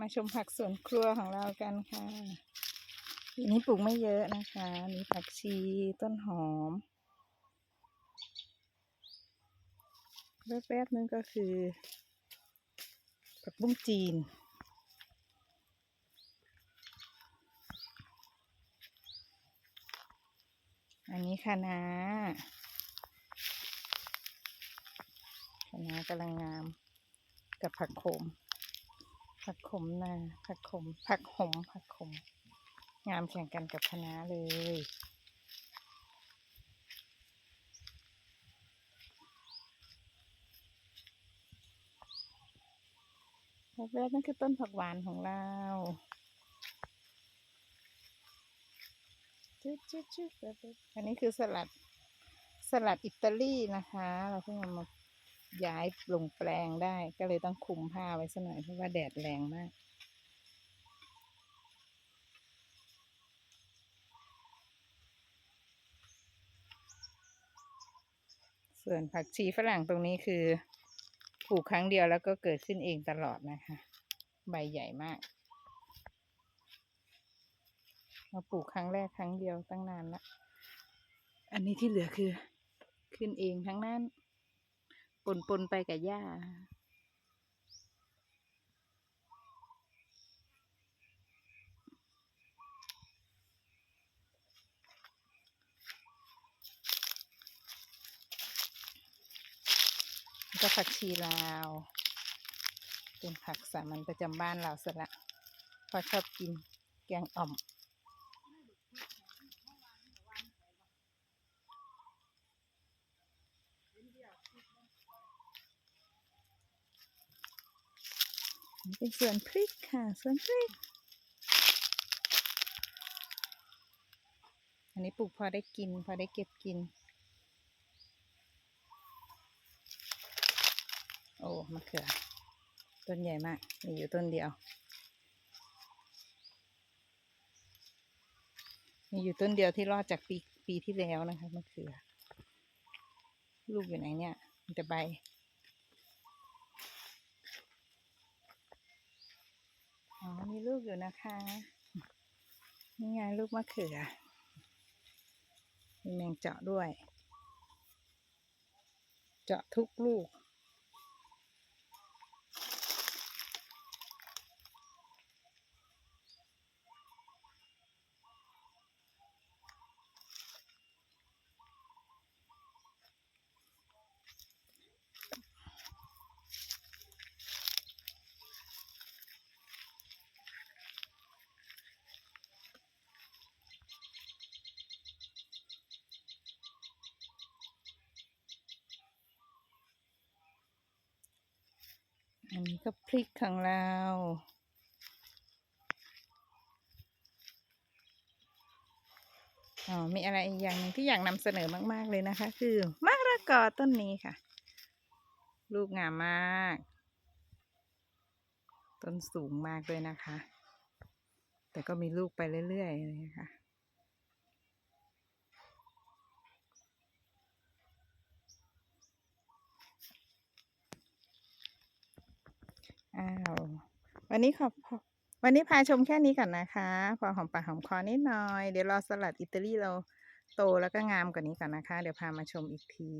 มาชมผักสวนครัวของเรากันค่ะทีนี้ปลูกไม่เยอะนะคะ มีผักชีต้นหอมแวบๆนึงก็คือผักบุ้งจีน อันนี้คะนาคะนากำลังงามกับผักโขม ผักขมนาผักขม ผักหอมผักขม งามแข่งกันกับคะน้าเลยแรกๆนั่นคือต้นผักหวานของเราจุ๊บจุ๊บจุ๊บอันนี้คือสลัด สลัดอิตาลีนะคะ เราเพิ่งเอามา ย้ายลงแปลงได้ ก็เลยต้องคลุมผ้าไว้สักหน่อยเพราะว่าแดดแรงมากส่วนผักชีฝรั่งตรงนี้คือปลูกครั้งเดียวแล้วก็เกิดขึ้นเองตลอดนะคะ ใบใหญ่มากเราปลูกครั้งแรกครั้งเดียวตั้งนานละอันนี้ที่เหลือคือขึ้นเองทั้งนั้น ปนปนไปกับหญ้า ก็ผักชีลาว เป็นผักสามัญประจำบ้านเราสละเพราะชอบกินแกงอ่อม เป็นสวนพริกค่ะสวนพริก อันนี้ปลูกพอได้กิน พอได้เก็บกิน โอ้มะเขือ ต้นใหญ่มาก มีอยู่ต้นเดียว มีอยู่ต้นเดียวที่รอดจากปีปีที่แล้วนะคะมะเขือ ลูกอยู่ไหนเนี่ยมีแต่ใบ อ๋อ มีลู กอยู่นะคะ นี่ไงลูกมะเขือ มีแมงเจาะด้วย เจาะทุกลูก อันนี้ก็พริกของเรา อ๋อ มีอะไรอีกอย่างหนึ่งที่อยากนำเสนอมาก ๆ เลยนะคะ คือมะละกอต้นนี้ค่ะ ลูกงามมาก ต้นสูงมากเลยนะคะ แต่ก็มีลูกไปเรื่อยๆเลยค่ะ อ้าว วันนี้ขอบวันนี้พาชมแค่นี้ก่อนนะคะ พอหอมปากหอมคอนิดหน่อย เดี๋ยวรอสลัดอิตาลีเราโตแล้วก็งามกว่านี้ก่อนนะคะ เดี๋ยวพามาชมอีกที